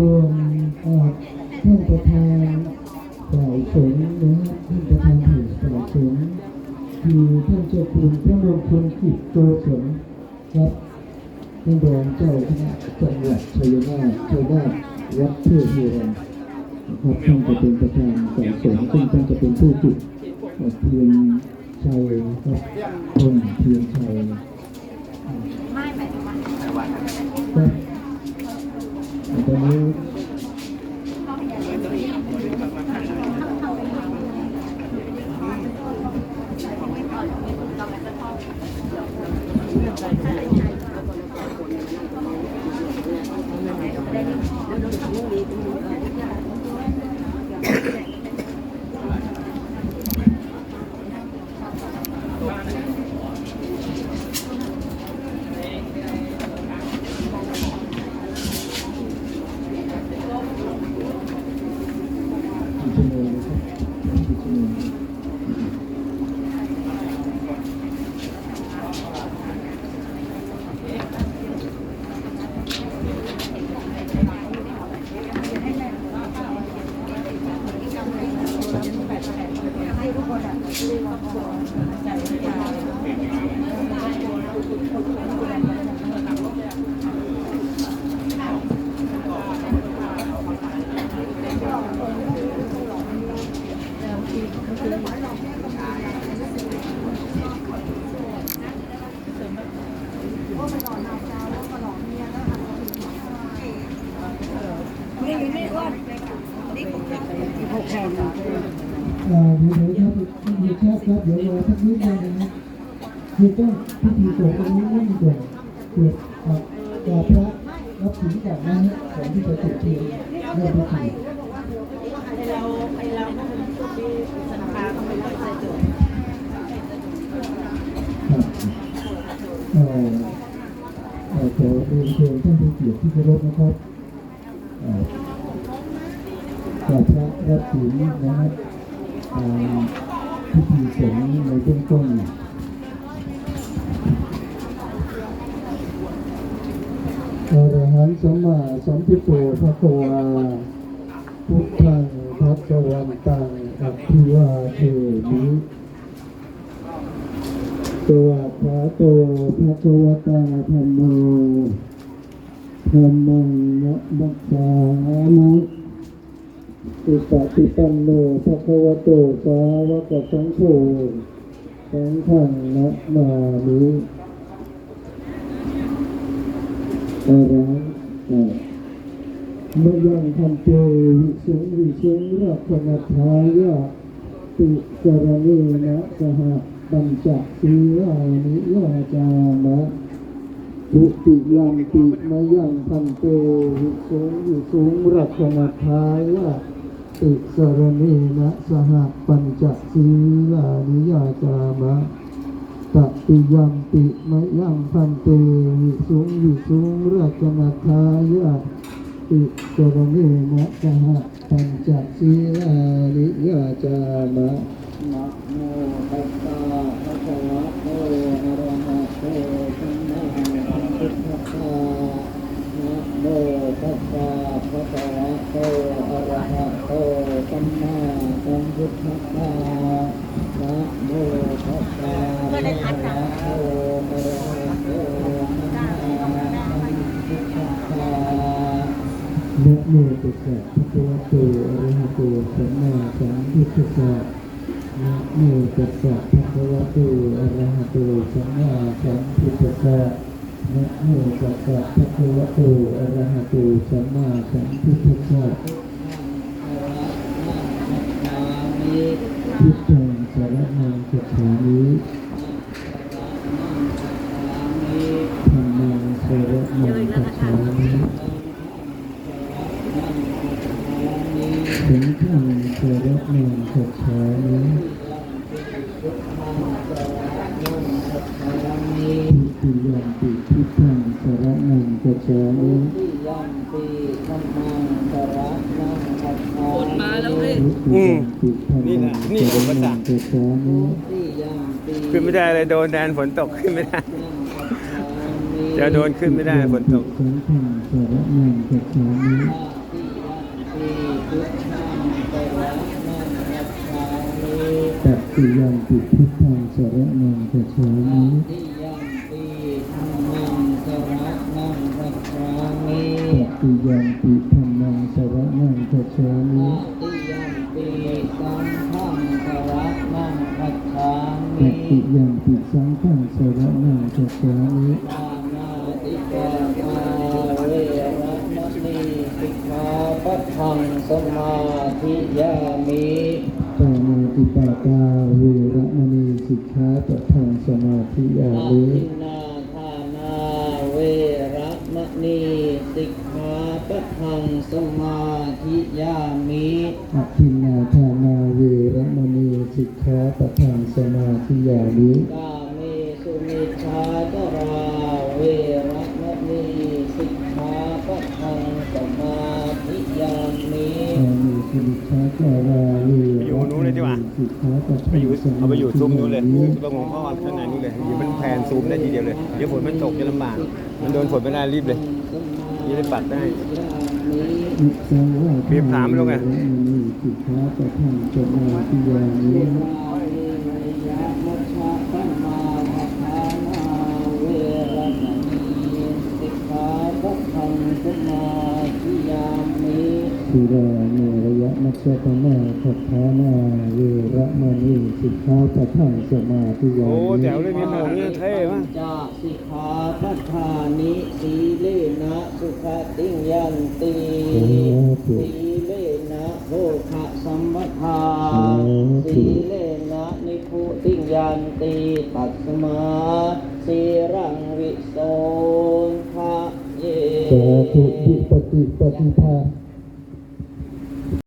วนเอ่อท่านประธานฝ่ายสงฆ์นะฮะท่านประธานเพจฝ่ายสงฆ์คือท่านเจ้าคุณพระมงคลกิจโกศลครับท่านรองเจ้าคณะจังหวัดชัยนาทชัยนาทวัดเพื่อเฮียนครับท่านจะเป็นประธานฝ่ายสงฆ์ซึ่งท่านจะเป็นผู้จุดเอ่อเทียนชัยนะครับต้นเทียนชัยไม่หมายถึงว่า ครับตอนนี้กี่ชั่วโมงนะครับกี่ชั่วโมง อ่าเดี๋ยวเดี๋ยวครับท่านผู้ชมครับเดี๋ยวรอสักนิดนึงนะคือต้องพิธีสงฆ์ตรงนี้นั่นก่อนเกิดกับกับพระรับถึงกับนะฮะของที่จะจุดเทียนเริ่มพิธีเราไอเราก็เป็นผู้ที่สันคาต้องไปไหว้ใจจท ย์ครับเอ่อเอ่อขอเรียนเชิญท่านผู้เกียรติที่เคารพนะครับเอ่อกับพระรับถึงนะครับอ่าพิธีสงฆ์ในเบื้องต้นอรหันสัมมาสัมพุทโธพระควาพุทธังพระสวันตังอภิวาเทมิ ตัวพระโตพระควตาธรรมโมธรรมังนะมัสสามิอุปติปันโนพระควโตสาวกสังโฆสังฆังนะมามิอะระเอ่อมยังพันเตวิสุงวิสุงรักนัทายะติกรณีนะสหะ ปัญจศีลานิยาจามะทุติยังติมยังพันเตวิสุงวิสุงรักนัทายะติสรณีนะสหปัญจศีลานิยาจามะตติยัมปิมะยังพันเตวิสุงวิสุงราชนาทายะติกรเนนะสหปัญจศีลานิยาจามะ นะโมตัสสะภะคะวะโตอะระหะโตสัมมาสัมพุทธัสสะนะโมตัสสะภะคะวะโตอะระหะโตสัมมาสัมพุทธัสสะนะโมตัสสะเพื่อได้ทัดกันนะโมตัสสะภะคะวะโตอะระหะโตสัมมาสัมพุทธัสสะ นะโมตัสสะภะคะวะโตอะระหะโตสัมมาสัมพุทธัสสะนะโมตัสสะภะคะวะโตอะระหะโตสัมมาสัมพุทธัสสะพุทธังสารนังกัจฉามิธัมมังสารนังกัจฉามิถึงท่ารนเสด็จนามิ งขัดขานี้ทิติยันติทิทังสรนังขัดขานี้คนมาแล้วเว้ยทิติยันติธรรมังสารนังขัดขานี้ขึ้นไม่ได้เลยโดนแดนฝนตกขึ้นไม่ได้ จะโดนขึ้นไม่ได้ฝนตกสรนังขัดขานี้ ติยัมปิพุทธังสรนังกัจฉามิติยัมปีธรรมังสระนังรัจฉามิตัดติยัมปิธรรมังสรนังกัจฉามิติยัมปีสังฆังสระนังรัจฉาตัมิติยัมปิสังฆังสรนังกัจฉามินานาติการะมะนีสิกขาปัทังสมาธิยามิานาติปาตาเวระมณีสิกขาปะทังสมาธิยาอามิทินนาทานาเวระมะนีสิกขาปัทังสมาธิยามิอภินนาทานาเวระมณีสิกขาปะทังสมาธิยามิกาเมสุมิชาตราเวระมะนีสิกขาปัทังสมาธิยามิ อามิสุนิชาจาราเวไปอยู่นู้นเลยดีกว่าสิกขาไปอยู่เอาไปอยู่ซุ้มนู้นเลยามิตรงของพ่อข้างในนู้นเลยเดี๋ยวมันแพนซูมได้ทีเดียวเลยเดี๋ยวฝนมันตกจะลำบากมันโดนฝนไม่ได้รีบเลยจะได้ปัดได้อิสังวะบีบถามลงไงเว ระมณีสิกขาปะทังสมาธิยามิสุราเมรยะมัชฌะปมาขัตถานาเวระมณีสิกขาปะทังสมาธิยาโอ้มิแถวเลยมีหมวกนี่เท่มากจาสิกขาปัฏฐานิสีเลนะสุขติงยันติสีเลนะโภคะสัมปทาสีเลนะนิพุติงยันติตัสมาสีรังวิโสทะเยสาธุวิปติปฏิภา